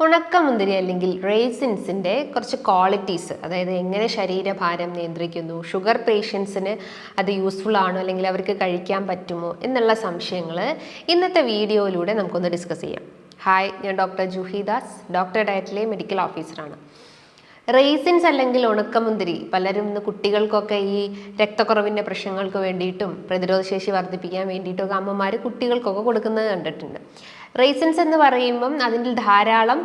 ഉണക്കമുന്തിരി അല്ലെങ്കിൽ റേസിൻസിന്റെ കുറച്ച് ക്വാളിറ്റീസ് അതായത് എങ്ങനെ ശരീരഭാരം നിയന്ത്രിക്കുന്നു ഷുഗർ പേഷ്യൻസിന് അത് യൂസ്ഫുൾ ആണോ അല്ലെങ്കിൽ അവർക്ക് കഴിക്കാൻ പറ്റുമോ എന്നുള്ള സംശയങ്ങൾ ഇന്നത്തെ വീഡിയോയിലൂടെ നമുക്കൊന്ന് ഡിസ്കസ് ചെയ്യാം. ഹായ് ഞാൻ ഡോക്ടർ ജുഹിദാസ് ഡോക്ടർ ഡയറ്റിലെ മെഡിക്കൽ ഓഫീസറാണ് റേസിൻസ് അല്ലെങ്കിൽ ഉണക്കമുന്തിരി പലരും ഇന്ന് കുട്ടികൾക്കൊക്കെ ഈ രക്തക്കുറവിന്റെ പ്രശ്നങ്ങൾക്ക് വേണ്ടിയിട്ടും പ്രതിരോധശേഷി വർദ്ധിപ്പിക്കാൻ വേണ്ടിയിട്ടും ഒക്കെ അമ്മമാർ കുട്ടികൾക്കൊക്കെ കൊടുക്കുന്നത് കണ്ടിട്ടുണ്ട്. റേസിൻസ് എന്ന് പറയുമ്പം അതിൽ ധാരാളം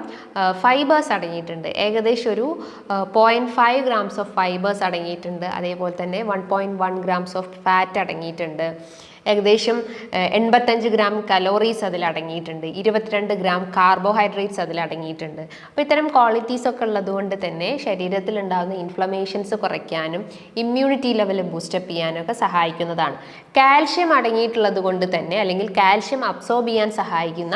ഫൈബേഴ്സ് അടങ്ങിയിട്ടുണ്ട്. ഏകദേശം ഒരു point five grams of fibres അടങ്ങിയിട്ടുണ്ട്. അതേപോലെ തന്നെ one point one grams of fat അടങ്ങിയിട്ടുണ്ട്. ഏകദേശം എൺപത്തഞ്ച് ഗ്രാം കലോറീസ് അതിൽ അടങ്ങിയിട്ടുണ്ട്. ഇരുപത്തിരണ്ട് ഗ്രാം കാർബോഹൈഡ്രേറ്റ്സ് അതിൽ അടങ്ങിയിട്ടുണ്ട്. അപ്പോൾ ഇത്തരം ക്വാളിറ്റീസ് ഒക്കെ ഉള്ളതുകൊണ്ട് തന്നെ ശരീരത്തിൽ ഉണ്ടാകുന്ന ഇൻഫ്ലമേഷൻസ് കുറയ്ക്കാനും ഇമ്മ്യൂണിറ്റി ലെവൽ ബൂസ്റ്റപ്പ് ചെയ്യാനും ഒക്കെ സഹായിക്കുന്നതാണ്. കാൽഷ്യം അടങ്ങിയിട്ടുള്ളത് കൊണ്ട് തന്നെ അല്ലെങ്കിൽ കാൽഷ്യം അബ്സോർബ് ചെയ്യാൻ സഹായിക്കുന്ന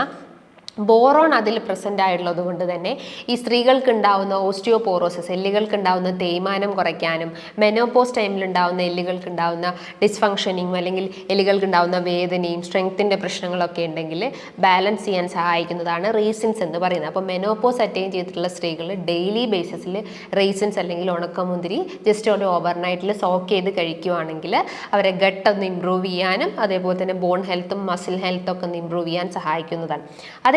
ബോറോൺ അതിൽ പ്രസന്റ് ആയിട്ടുള്ളത് കൊണ്ട് തന്നെ ഈ സ്ത്രീകൾക്ക് ഉണ്ടാവുന്ന ഓസ്റ്റിയോപോറോസിസ് എല്ലുകൾക്ക് ഉണ്ടാവുന്ന തേയ്മാനം കുറയ്ക്കാനും മെനോപോസ് ടൈമിൽ ഉണ്ടാവുന്ന എല്ലുകൾക്ക് ഉണ്ടാവുന്ന ഡിസ്ഫങ്ഷനിങ്ങും അല്ലെങ്കിൽ എല്ലുകൾക്ക് ഉണ്ടാവുന്ന വേദനയും സ്ട്രെങ്ത്തിന്റെ പ്രശ്നങ്ങളൊക്കെ ഉണ്ടെങ്കിൽ ബാലൻസ് ചെയ്യാൻ സഹായിക്കുന്നതാണ് റേസിൻസ് എന്ന് പറയുന്നത്. അപ്പോൾ മെനോപോസ് അറ്റൈൻ ചെയ്തിട്ടുള്ള സ്ത്രീകൾ ഡെയിലി ബേസിസിൽ റേസിൻസ് അല്ലെങ്കിൽ ഉണക്കമുന്തിരി ജസ്റ്റ് ഒരു ഓവർനൈറ്റിൽ സോക്ക് ചെയ്ത് കഴിക്കുവാണെങ്കിൽ അവരെ ഗട്ട് ഒന്ന് ഇമ്പ്രൂവ് ചെയ്യാനും അതേപോലെ തന്നെ ബോൺ ഹെൽത്തും മസിൽ ഹെൽത്തും ഒക്കെ ഒന്ന് ഇമ്പ്രൂവ് ചെയ്യാൻ സഹായിക്കുന്നതാണ്.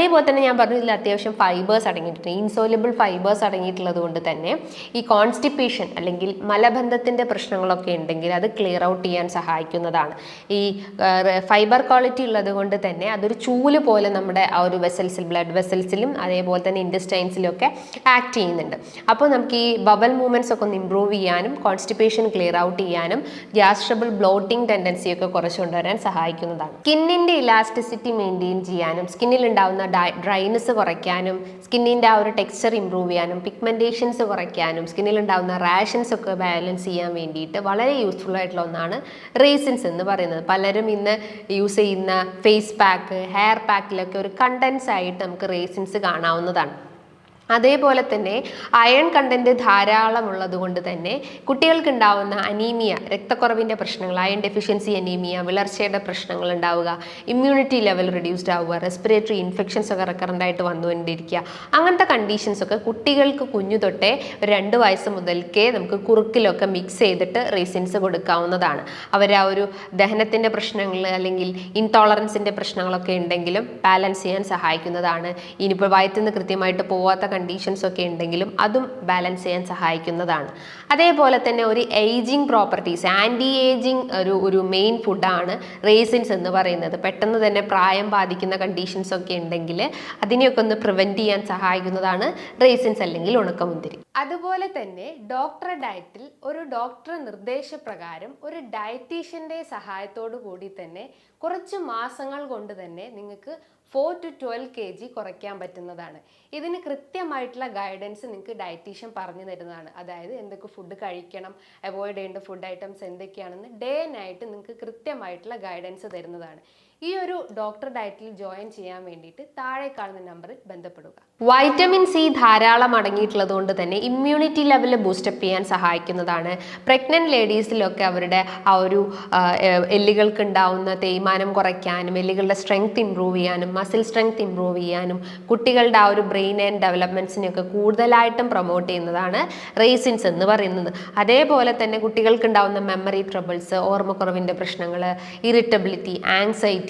അതേപോലെ തന്നെ ഞാൻ പറഞ്ഞതിൽ അത്യാവശ്യം ഫൈബേഴ്സ് അടങ്ങിയിട്ടുണ്ട്. ഇൻസോലബിൾ ഫൈബേഴ്സ് അടങ്ങിയിട്ടുള്ളത് കൊണ്ട് തന്നെ ഈ കോൺസ്റ്റിപ്പേഷൻ അല്ലെങ്കിൽ മലബന്ധത്തിന്റെ പ്രശ്നങ്ങളൊക്കെ ഉണ്ടെങ്കിൽ അത് ക്ലിയർ ഔട്ട് ചെയ്യാൻ സഹായിക്കുന്നതാണ്. ഈ ഫൈബർ ക്വാളിറ്റി ഉള്ളത് കൊണ്ട് തന്നെ അതൊരു ചൂൽ പോലെ നമ്മുടെ ആ ഒരു വെസൽസിൽ ബ്ലഡ് വെസൽസിലും അതേപോലെ തന്നെ ഇൻഡസ്റ്റൈൻസിലും ഒക്കെ ആക്ട് ചെയ്യുന്നുണ്ട്. അപ്പോൾ നമുക്ക് ഈ ബബൽ മൂവ്മെന്റ്സ് ഒക്കെ ഒന്ന് ഇമ്പ്രൂവ് ചെയ്യാനും കോൺസ്റ്റിപ്പേഷൻ ക്ലിയർ ഔട്ട് ചെയ്യാനും ഗ്യാസ് ട്രബിൾ ബ്ലോട്ടിംഗ് ടെൻഡൻസി ഒക്കെ കുറച്ച് കൊണ്ടുവരാൻ സഹായിക്കുന്നതാണ്. സ്കിന്നിന്റെ ഇലാസ്റ്റിസിറ്റി മെയിന്റെയിൻ ചെയ്യാനും സ്കിന്നിൽ ഉണ്ടാവുന്ന ഡ്രൈനെസ് കുറയ്ക്കാനും സ്കിന്നിന്റെ ആ ഒരു ടെക്സ്ചർ ഇമ്പ്രൂവ് ചെയ്യാനും പിഗ്മെന്റേഷൻസ് കുറയ്ക്കാനും സ്കിന്നിൽ ഉണ്ടാകുന്ന റാഷൻസ് ഒക്കെ ബാലൻസ് ചെയ്യാൻ വേണ്ടിയിട്ട് വളരെ യൂസ്ഫുൾ ആയിട്ടുള്ള ഒന്നാണ് റേസിൻസ് എന്ന് പറയുന്നത്. പലരും ഇന്ന് യൂസ് ചെയ്യുന്ന ഫേസ് പാക്ക് ഹെയർ പാക്കിലൊക്കെ ഒരു കണ്ടൻസ് ആയിട്ട് നമുക്ക് റേസിൻസ് കാണാവുന്നതാണ്. അതേപോലെ തന്നെ അയൺ കണ്ടന്റ് ധാരാളം ഉള്ളത് കൊണ്ട് തന്നെ കുട്ടികൾക്ക് ഉണ്ടാവുന്ന അനീമിയ രക്തക്കുറവിന്റെ പ്രശ്നങ്ങൾ അയൺ ഡെഫിഷ്യൻസി അനീമിയ വിളർച്ചയുടെ പ്രശ്നങ്ങൾ ഉണ്ടാവുക ഇമ്മ്യൂണിറ്റി ലെവൽ റിഡ്യൂസ്ഡ് ആവുക റെസ്പിറേറ്ററി ഇൻഫെക്ഷൻസ് ഒക്കെ റെക്കറന്റ് ആയിട്ട് വന്നുകൊണ്ടിരിക്കുക. അങ്ങനത്തെ കണ്ടീഷൻസ് ഒക്കെ കുട്ടികൾക്ക് കുഞ്ഞു തൊട്ടേ രണ്ട് വയസ്സ് മുതൽക്കേ നമുക്ക് കുറുക്കിലൊക്കെ മിക്സ് ചെയ്തിട്ട് റേസിൻസ് കൊടുക്കാവുന്നതാണ്. അവർ ആ ഒരു ദഹനത്തിന്റെ പ്രശ്നങ്ങൾ അല്ലെങ്കിൽ ഇൻടോളറൻസിന്റെ പ്രശ്നങ്ങളൊക്കെ ഉണ്ടെങ്കിലും ബാലൻസ് ചെയ്യാൻ സഹായിക്കുന്നതാണ്. ഇനിയിപ്പോൾ വയറ്റിൽ കൃത്യമായിട്ട് പോവാത്ത കണ്ടീഷൻസ് ഒക്കെ ഉണ്ടെങ്കിലും അതും ബാലൻസ് ചെയ്യാൻ സഹായിക്കുന്നതാണ്. അതേപോലെ തന്നെ ഒരു ഏജിങ് പ്രോപ്പർട്ടീസ് ആന്റി ഏജിങ് ഒരു ഒരു മെയിൻ ഫുഡാണ് റേസിൻസ് എന്ന് പറയുന്നത്. പെട്ടെന്ന് തന്നെ പ്രായം ബാധിക്കുന്ന കണ്ടീഷൻസ് ഒക്കെ ഉണ്ടെങ്കിൽ അതിനെയൊക്കെ ഒന്ന് പ്രിവെന്റ് ചെയ്യാൻ സഹായിക്കുന്നതാണ് റേസിൻസ് അല്ലെങ്കിൽ ഉണക്കമുന്തിരി. അതുപോലെ തന്നെ ഡോക്ടർ ഡയറ്റിൽ ഒരു ഡോക്ടർ നിർദ്ദേശപ്രകാരം ഒരു ഡയറ്റീഷ്യന്റെ സഹായത്തോടു കൂടി തന്നെ കുറച്ച് മാസങ്ങൾ കൊണ്ട് തന്നെ നിങ്ങൾക്ക് four to twelve K G കുറയ്ക്കാൻ പറ്റുന്നതാണ്. ഇതിന് കൃത്യമായിട്ടുള്ള ഗൈഡൻസ് നിങ്ങൾക്ക് ഡയറ്റീഷ്യൻ പറഞ്ഞു തരുന്നതാണ്. അതായത് എന്തൊക്കെ ഫുഡ് കഴിക്കണം അവോയ്ഡ് ചെയ്യേണ്ട ഫുഡ് ഐറ്റംസ് എന്തൊക്കെയാണെന്ന് ഡേ നൈറ്റ് നിങ്ങൾക്ക് കൃത്യമായിട്ടുള്ള ഗൈഡൻസ് തരുന്നതാണ്. ഈ ഒരു ഡോക്ടർ ഡയറ്റിൽ ജോയിൻ ചെയ്യാൻ വേണ്ടിയിട്ട് താഴെ കാണുന്ന നമ്പറിൽ ബന്ധപ്പെടുക. വൈറ്റമിൻ സി ധാരാളം അടങ്ങിയിട്ടുള്ളത് കൊണ്ട് തന്നെ ഇമ്മ്യൂണിറ്റി ലെവൽ ബൂസ്റ്റപ്പ് ചെയ്യാൻ സഹായിക്കുന്നതാണ്. പ്രഗ്നന്റ് ലേഡീസിലൊക്കെ അവരുടെ ആ ഒരു എല്ലുകൾക്ക് ഉണ്ടാവുന്ന തേയ്മാനം കുറയ്ക്കാനും എല്ലുകളുടെ സ്ട്രെങ്ത് ഇമ്പ്രൂവ് ചെയ്യാനും മസിൽ സ്ട്രെങ്ത് ഇമ്പ്രൂവ് ചെയ്യാനും കുട്ടികളുടെ ആ ഒരു ബ്രെയിൻ ആൻഡ് ഡെവലപ്മെന്റ്സിനെയൊക്കെ കൂടുതലായിട്ടും പ്രൊമോട്ട് ചെയ്യുന്നതാണ് റേസിൻസ് എന്ന് പറയുന്നത്. അതേപോലെ തന്നെ കുട്ടികൾക്ക് ഉണ്ടാവുന്ന മെമ്മറി ട്രബിൾസ് ഓർമ്മക്കുറവിന്റെ പ്രശ്നങ്ങൾ ഇറിറ്റബിലിറ്റി ആങ്സൈറ്റി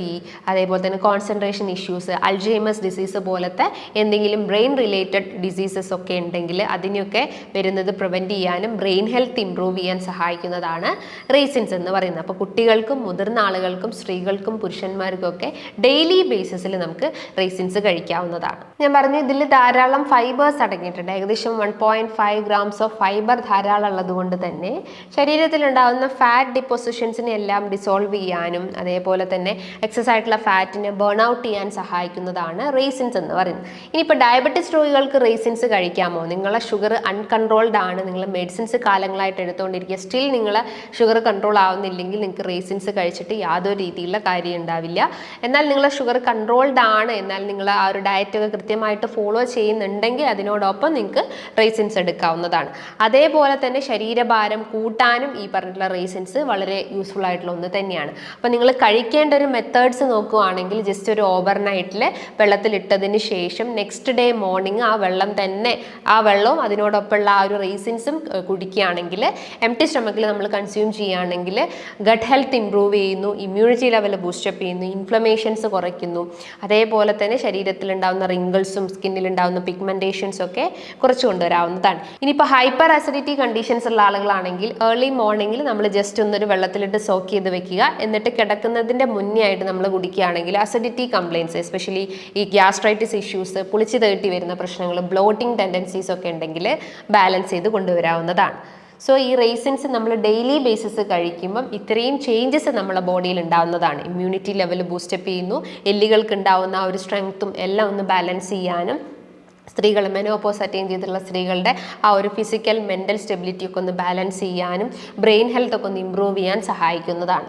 അതേപോലെ തന്നെ കോൺസെൻട്രേഷൻ ഇഷ്യൂസ് അൾജൈമസ് ഡിസീസ് പോലത്തെ എന്തെങ്കിലും ബ്രെയിൻ റിലേറ്റഡ് ഡിസീസസ് ഒക്കെ ഉണ്ടെങ്കിൽ അതിനൊക്കെ വരുന്നത് പ്രിവെന്റ് ചെയ്യാനും ബ്രെയിൻ ഹെൽത്ത് ഇമ്പ്രൂവ് ചെയ്യാൻ സഹായിക്കുന്നതാണ് റേസിൻസ് എന്ന് പറയുന്നത്. അപ്പോൾ കുട്ടികൾക്കും മുതിർന്ന ആളുകൾക്കും സ്ത്രീകൾക്കും പുരുഷന്മാർക്കും ഒക്കെ ഡെയിലി ബേസിസിൽ നമുക്ക് റേസിൻസ് കഴിക്കാവുന്നതാണ്. ഞാൻ പറഞ്ഞു ഇതിൽ ധാരാളം ഫൈബേഴ്സ് അടങ്ങിയിട്ടുണ്ട്. ഏകദേശം one point five grams of fibre ധാരാളം ഉള്ളത് കൊണ്ട് തന്നെ ശരീരത്തിലുണ്ടാകുന്ന ഫാറ്റ് ഡിപ്പോസിഷൻസിനെ എല്ലാം ഡിസോൾവ് ചെയ്യാനും അതേപോലെ തന്നെ എക്സസ് ആയിട്ടുള്ള ഫാറ്റിനെ ബേൺ ഔട്ട് ചെയ്യാൻ സഹായിക്കുന്നതാണ് റേസിൻസ് എന്ന് പറയുന്നത്. ഇനിയിപ്പോൾ ഡയബറ്റിസ് രോഗികൾക്ക് റേസിൻസ് കഴിക്കാമോ? നിങ്ങളെ ഷുഗർ അൺകൺട്രോൾഡ് ആണ്. നിങ്ങൾ മെഡിസിൻസ് കാലങ്ങളായിട്ട് എടുത്തുകൊണ്ടിരിക്കുക സ്റ്റിൽ നിങ്ങൾ ഷുഗർ കൺട്രോൾ ആവുന്നില്ലെങ്കിൽ നിങ്ങൾക്ക് റേസിൻസ് കഴിച്ചിട്ട് യാതൊരു രീതിയിലുള്ള കാര്യം ഉണ്ടാവില്ല. എന്നാൽ നിങ്ങളെ ഷുഗർ കൺട്രോൾഡ് ആണ്. എന്നാൽ നിങ്ങൾ ആ ഒരു ഡയറ്റൊക്കെ കൃത്യമായിട്ട് ഫോളോ ചെയ്യുന്നുണ്ടെങ്കിൽ അതിനോടൊപ്പം നിങ്ങൾക്ക് റേസിൻസ് എടുക്കാവുന്നതാണ്. അതേപോലെ തന്നെ ശരീരഭാരം കൂട്ടാനും ഈ പറഞ്ഞിട്ടുള്ള റേസിൻസ് വളരെ യൂസ്ഫുൾ ആയിട്ടുള്ള ഒന്ന് തന്നെയാണ്. അപ്പോൾ നിങ്ങൾ കഴിക്കേണ്ട ഒരു മെത്തേഡ് മെത്തേഡ്സ് നോക്കുവാണെങ്കിൽ ജസ്റ്റ് ഒരു ഓവർനൈറ്റിൽ വെള്ളത്തിലിട്ടതിന് ശേഷം നെക്സ്റ്റ് ഡേ മോർണിംഗ് ആ വെള്ളം തന്നെ ആ വെള്ളവും അതിനോടൊപ്പമുള്ള ആ ഒരു റീസിൻസും കുടിക്കുകയാണെങ്കിൽ എം ടി സ്റ്റമക്കിൽ നമ്മൾ കൺസ്യൂം ചെയ്യുകയാണെങ്കിൽ ഗട്ട് ഹെൽത്ത് ഇമ്പ്രൂവ് ചെയ്യുന്നു ഇമ്മ്യൂണിറ്റി ലെവൽ ബൂസ്റ്റപ്പ് ചെയ്യുന്നു ഇൻഫ്ലമേഷൻസ് കുറയ്ക്കുന്നു. അതേപോലെ തന്നെ ശരീരത്തിൽ ഉണ്ടാകുന്ന റിങ്കിൾസും സ്കിന്നിൽ ഉണ്ടാകുന്ന പിഗ്മെന്റേഷൻസും ഒക്കെ കുറച്ച് കൊണ്ടുവരാവുന്നതാണ്. ഇനിയിപ്പോൾ ഹൈപ്പർ അസിഡിറ്റി കണ്ടീഷൻസ് ഉള്ള ആളുകളാണെങ്കിൽ ഏർലി മോർണിംഗിൽ നമ്മൾ ജസ്റ്റ് ഒന്നൊരു വെള്ളത്തിലിട്ട് സോക്ക് ചെയ്ത് വെക്കുക. എന്നിട്ട് കിടക്കുന്നതിന്റെ മുന്നേ ആയിട്ട് നമ്മൾ കുടിക്കുകയാണെങ്കിൽ അസിഡിറ്റി കംപ്ലയിൻസ് എസ്പെഷ്യലി ഈ ഗ്യാസ്ട്രൈറ്റിസ് ഇഷ്യൂസ് പുളിച്ചു തേട്ടി വരുന്ന പ്രശ്നങ്ങൾ ബ്ലോട്ടിംഗ് ടെൻഡൻസീസ് ഒക്കെ ഉണ്ടെങ്കിൽ ബാലൻസ് ചെയ്ത് കൊണ്ടുവരാവുന്നതാണ്. സോ ഈ റേസിൻസ് നമ്മൾ ഡെയിലി ബേസിസ് കഴിക്കുമ്പം ഇത്രയും ചേഞ്ചസ് നമ്മുടെ ബോഡിയിൽ ഉണ്ടാവുന്നതാണ്. ഇമ്മ്യൂണിറ്റി ലെവൽ ബൂസ്റ്റപ്പ് ചെയ്യുന്നു. എല്ലുകൾക്ക് ഉണ്ടാവുന്ന ആ ഒരു സ്ട്രെങ്ത്തും എല്ലാം ഒന്ന് ബാലൻസ് ചെയ്യാനും സ്ത്രീകൾ മെനോപ്പോസ് അറ്റൈൻ ചെയ്തിട്ടുള്ള സ്ത്രീകളുടെ ആ ഒരു ഫിസിക്കൽ മെന്റൽ സ്റ്റെബിലിറ്റി ഒക്കെ ഒന്ന് ബാലൻസ് ചെയ്യാനും ബ്രെയിൻ ഹെൽത്ത് ഒക്കെ ഒന്ന് ഇമ്പ്രൂവ് ചെയ്യാൻ സഹായിക്കുന്നതാണ്.